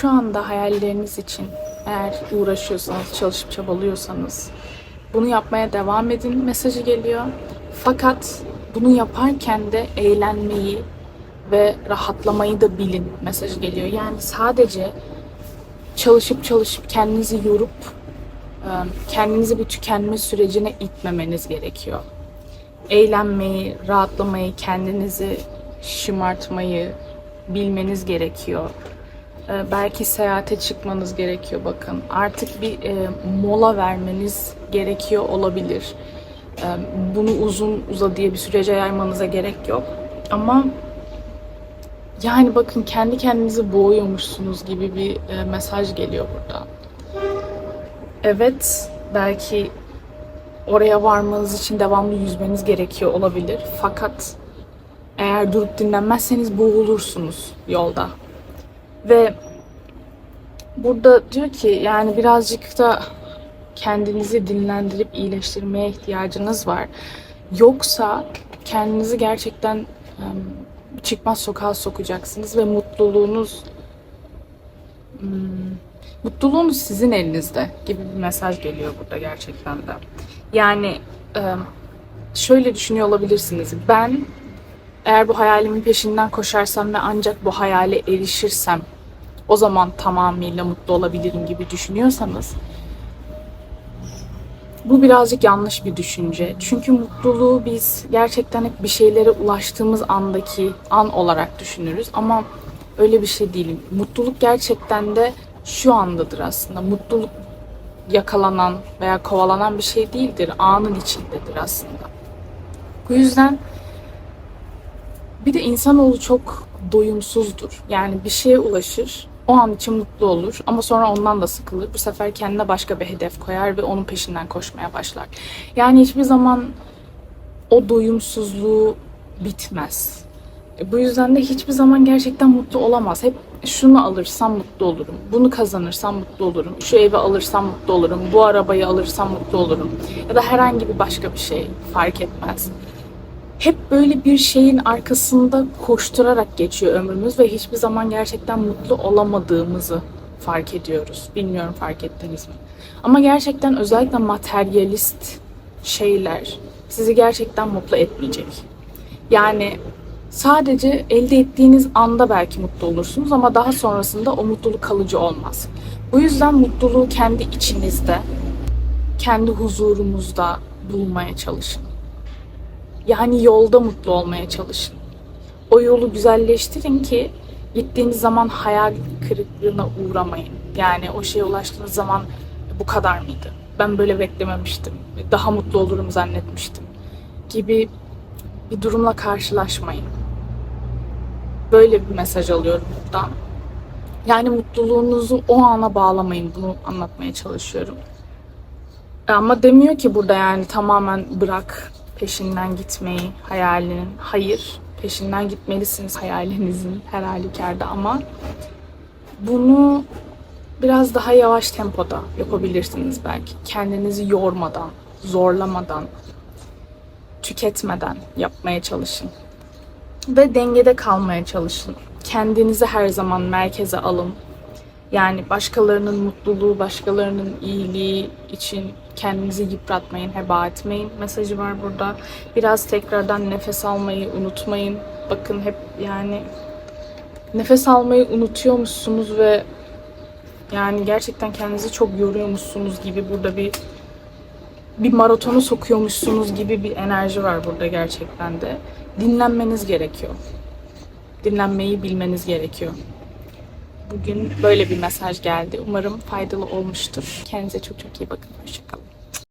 şu anda hayalleriniz için eğer uğraşıyorsanız, çalışıp çabalıyorsanız bunu yapmaya devam edin mesajı geliyor. Fakat bunu yaparken de eğlenmeyi ve rahatlamayı da bilin mesajı geliyor. Yani sadece çalışıp çalışıp kendinizi yorup e, kendinizi bir tükenme sürecine itmemeniz gerekiyor. Eğlenmeyi, rahatlamayı, kendinizi şımartmayı bilmeniz gerekiyor. E, Belki seyahate çıkmanız gerekiyor bakın. Artık bir e, mola vermeniz gerekiyor olabilir. E, Bunu uzun uzadıya bir sürece yaymanıza gerek yok. Ama yani bakın kendi kendinizi boğuyormuşsunuz gibi bir e, mesaj geliyor burada. Evet, belki oraya varmanız için devamlı yüzmeniz gerekiyor olabilir. Fakat eğer durup dinlenmezseniz boğulursunuz yolda. Ve burada diyor ki yani birazcık da kendinizi dinlendirip iyileştirmeye ihtiyacınız var. Yoksa kendinizi gerçekten çıkmaz sokağa sokacaksınız ve mutluluğunuz hmm, mutluluğunuz sizin elinizde gibi bir mesaj geliyor burada gerçekten de. Yani şöyle düşünüyor olabilirsiniz. Ben eğer bu hayalimin peşinden koşarsam ve ancak bu hayale erişirsem o zaman tamamıyla mutlu olabilirim gibi düşünüyorsanız bu birazcık yanlış bir düşünce. Çünkü mutluluğu biz gerçekten hep bir şeylere ulaştığımız andaki an olarak düşünürüz ama öyle bir şey değil. Mutluluk gerçekten de şu andadır aslında. Mutluluk yakalanan veya kovalanan bir şey değildir. Anın içindedir aslında. Bu yüzden bir de insanoğlu çok doyumsuzdur. Yani bir şeye ulaşır, o an için mutlu olur ama sonra ondan da sıkılır. Bu sefer kendine başka bir hedef koyar ve onun peşinden koşmaya başlar. Yani hiçbir zaman o doyumsuzluğu bitmez. E, Bu yüzden de hiçbir zaman gerçekten mutlu olamaz. Hep şunu alırsam mutlu olurum, bunu kazanırsam mutlu olurum, şu evi alırsam mutlu olurum, bu arabayı alırsam mutlu olurum. Ya da herhangi bir başka bir şey fark etmez hep böyle bir şeyin arkasında koşturarak geçiyor ömrümüz ve hiçbir zaman gerçekten mutlu olamadığımızı fark ediyoruz. Bilmiyorum fark ettiniz mi? Ama gerçekten özellikle materyalist şeyler sizi gerçekten mutlu etmeyecek. Yani sadece elde ettiğiniz anda belki mutlu olursunuz ama daha sonrasında o mutluluk kalıcı olmaz. Bu yüzden mutluluğu kendi içinizde, kendi huzurumuzda bulmaya çalışın. Yani yolda mutlu olmaya çalışın. O yolu güzelleştirin ki gittiğiniz zaman hayal kırıklığına uğramayın. Yani o şeye ulaştığınız zaman bu kadar mıydı? Ben böyle beklememiştim. Daha mutlu olurum zannetmiştim. Gibi bir durumla karşılaşmayın. Böyle bir mesaj alıyorum buradan. Yani mutluluğunuzu o ana bağlamayın. Bunu anlatmaya çalışıyorum. Ama demiyor ki burada yani tamamen bırak peşinden gitmeyi hayalinin. Hayır, peşinden gitmelisiniz hayalinizin her halükarda ama bunu biraz daha yavaş tempoda yapabilirsiniz belki. Kendinizi yormadan, zorlamadan, tüketmeden yapmaya çalışın. Ve dengede kalmaya çalışın. Kendinizi her zaman merkeze alın. Yani başkalarının mutluluğu, başkalarının iyiliği için kendinizi yıpratmayın, heba etmeyin mesajı var burada. Biraz tekrardan nefes almayı unutmayın. Bakın hep yani nefes almayı unutuyormuşsunuz ve yani gerçekten kendinizi çok yoruyormuşsunuz gibi burada bir bir maratonu sokuyormuşsunuz gibi bir enerji var burada gerçekten de. Dinlenmeniz gerekiyor. Dinlenmeyi bilmeniz gerekiyor. Bugün böyle bir mesaj geldi. Umarım faydalı olmuştur. Kendinize çok çok iyi bakın. Hoşçakalın.